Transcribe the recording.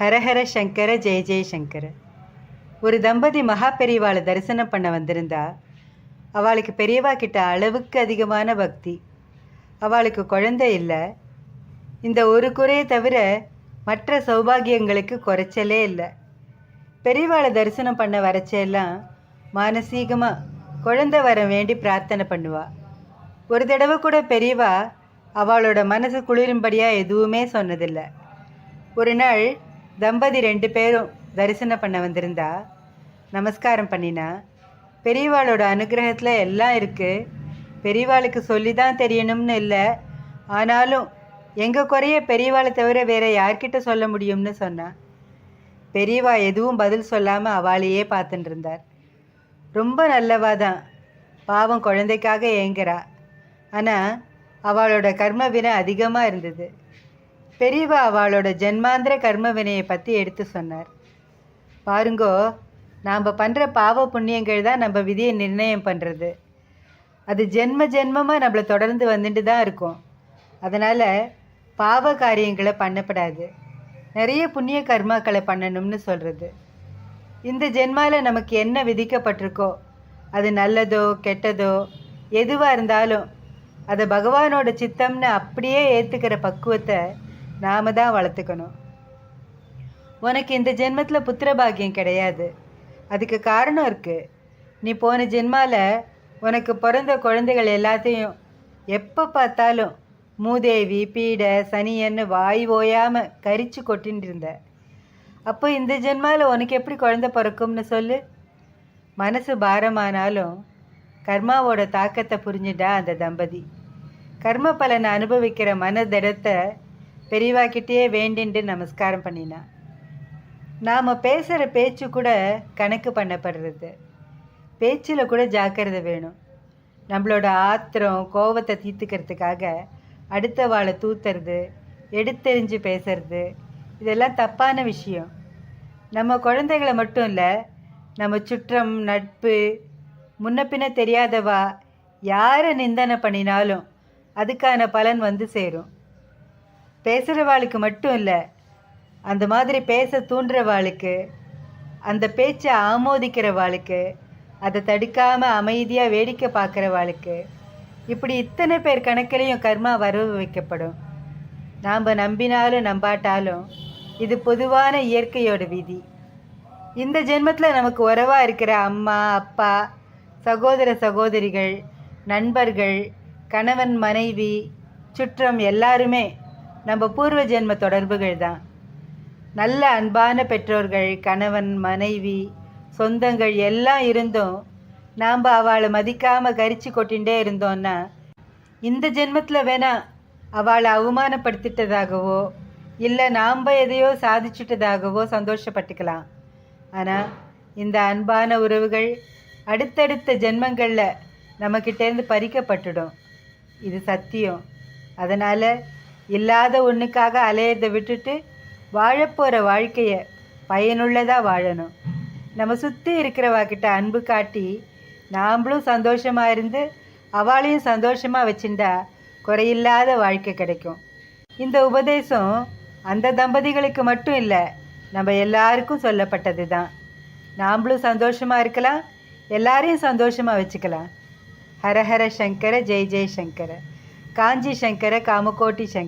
ஹரஹர சங்கர ஜெய ஜெயசங்கர ஒரு தம்பதி மகா பெரியவாளை தரிசனம் பண்ண வந்திருந்தா அவளுக்கு பெரியவா கிட்ட அளவுக்கு அதிகமான பக்தி. அவளுக்கு குழந்தை இல்லை. இந்த ஒரு குறையை தவிர மற்ற சௌபாகியங்களுக்கு குறைச்சலே இல்லை. பெரியவாளை தரிசனம் பண்ண வரச்செல்லாம் மானசீகமாக குழந்தை வர வேண்டி பிரார்த்தனை பண்ணுவா. ஒரு தடவை கூட பெரியவா அவளோட மனசு குளிரும்படியாக எதுவுமே சொன்னதில்லை. ஒரு நாள் தம்பதி ரெண்டு பேரும் தரிசனம் பண்ண வந்திருந்தா நமஸ்காரம் பண்ணினா பெரியவாளோட அனுகிரகத்தில் எல்லாம் இருக்குது பெரியவாளுக்கு சொல்லி தான் தெரியணும்னு இல்லை. ஆனாலும் எங்கள் குறைய பெரியவாளை தவிர வேற யார்கிட்ட சொல்ல முடியும்னு சொன்னா பெரியவா எதுவும் பதில் சொல்லாமல் அவளையே பார்த்துட்டு இருந்தார். ரொம்ப நல்லவா தான். பாவம் குழந்தைக்காக ஏங்குறா. ஆனால் அவளோட கர்ம வினை அதிகமாக இருந்தது. பெரியவா அவளோட ஜென்மாந்திர கர்ம வினையை பற்றி எடுத்து சொன்னார். பாருங்கோ நாம் பண்ணுற பாவ புண்ணியங்கள் தான் நம்ம விதியை நிர்ணயம் பண்ணுறது அது ஜென்ம ஜென்மமாக நம்மளை தொடர்ந்து வந்துட்டு தான் இருக்கும். அதனால் பாவ காரியங்களை பண்ணப்படாது. நிறைய புண்ணிய கர்மாக்களை பண்ணணும்னு சொல்கிறது இந்த ஜென்மாவில் நமக்கு என்ன விதிக்கப்பட்டிருக்கோ அது நல்லதோ கெட்டதோ எதுவாக இருந்தாலும் அதை பகவானோட சித்தம்னு அப்படியே ஏற்றுக்கிற பக்குவத்தை நாம தான் வளர்த்துக்கணும். உனக்கு இந்த ஜென்மத்தில் புத்திர பாக்கியம் கிடையாது. அதுக்கு காரணம் இருக்குது நீ போன ஜென்மால உனக்கு பிறந்த குழந்தைகள் எல்லாத்தையும் எப்போ பார்த்தாலும் மூதேவி பீடை சனியன்னு வாய் ஓயாமல் கரிச்சு கொட்டின்னு இருந்த. அப்போ இந்த ஜென்மாவில் உனக்கு எப்படி குழந்தை பிறக்கும்னு சொல்லு. மனசு பாரமானாலும் கர்மாவோட தாக்கத்தை புரிஞ்சுட்டா அந்த தம்பதி. கர்ம பலனை அனுபவிக்கிற மனதிடத்தை பெரியவாக்கிட்டே வேண்டின்ட்டு நமஸ்காரம் பண்ணினான் நாம் பேசுகிற பேச்சு கூட கணக்கு பண்ணப்படுறது. பேச்சில் கூட ஜாக்கிரதை வேணும். நம்மளோட ஆத்திரம் கோவத்தை தீர்த்துக்கிறதுக்காக அடுத்த வாழை தூத்துறது எடுத்தெறிஞ்சு பேசுறது இதெல்லாம் தப்பான விஷயம். நம்ம குழந்தைகளை மட்டும் இல்லை நம்ம சுற்றம் நட்பு முன்ன பின்ன தெரியாதவா யாரை நிந்தனை பண்ணினாலும் அதுக்கான பலன் வந்து சேரும். பேசுகிறவாளுக்கு மட்டும் இல்லை அந்த மாதிரி பேச தூண்டுறவாளுக்கு அந்த பேச்சை ஆமோதிக்கிறவாளுக்கு அதை தடுக்காமல் அமைதியாக வேடிக்கை பார்க்குறவாளுக்கு இப்படி இத்தனை பேர் கணக்கிலையும் கர்மா வரவு வைக்கப்படும் நாம் நம்பினாலும் நம்பாட்டாலும் இது பொதுவான இயற்கையோட விதி. இந்த ஜென்மத்தில் நமக்கு உறவாக இருக்கிற அம்மா அப்பா சகோதர சகோதரிகள் நண்பர்கள் கணவன் மனைவி சுற்றம் எல்லாருமே நம்ம பூர்வ ஜென்ம தொடர்புகள் தான். நல்ல அன்பான பெற்றோர்கள் கணவன் மனைவி சொந்தங்கள் எல்லாம் இருந்தும் நாம் அவளை மதிக்காமல் கரிச்சு கொட்டிகிட்டே இருந்தோன்னா இந்த ஜென்மத்தில் வேணா அவளை அவமானப்படுத்திட்டதாகவோ இல்லை நாம் எதையோ சாதிச்சிட்டதாகவோ சந்தோஷப்பட்டுக்கலாம். ஆனால் இந்த அன்பான உறவுகள் அடுத்தடுத்த ஜென்மங்களில் நம்மக்கிட்டேருந்து பறிக்கப்பட்டுடும். இது சத்தியம். அதனால் இல்லாத ஒன்றுக்காக அலையறதை விட்டுட்டு வாழப்போகிற வாழ்க்கையை பயனுள்ளதாக வாழணும். நம்ம சுற்றி இருக்கிறவாக்கிட்ட அன்பு காட்டி நாம்ளும் சந்தோஷமாக இருந்து அவளையும் சந்தோஷமாக வச்சுட்டா குறையில்லாத வாழ்க்கை கிடைக்கும். இந்த உபதேசம் அந்த தம்பதிகளுக்கு மட்டும் இல்லை நம்ம எல்லாருக்கும் சொல்லப்பட்டது தான் நாம்ளும் சந்தோஷமாக இருக்கலாம் எல்லாரையும் சந்தோஷமாக வச்சுக்கலாம். ஹரஹர சங்கர ஜெய் ஜெய் சங்கர. காஞ்சி சங்கர காமகோட்டி சங்கர.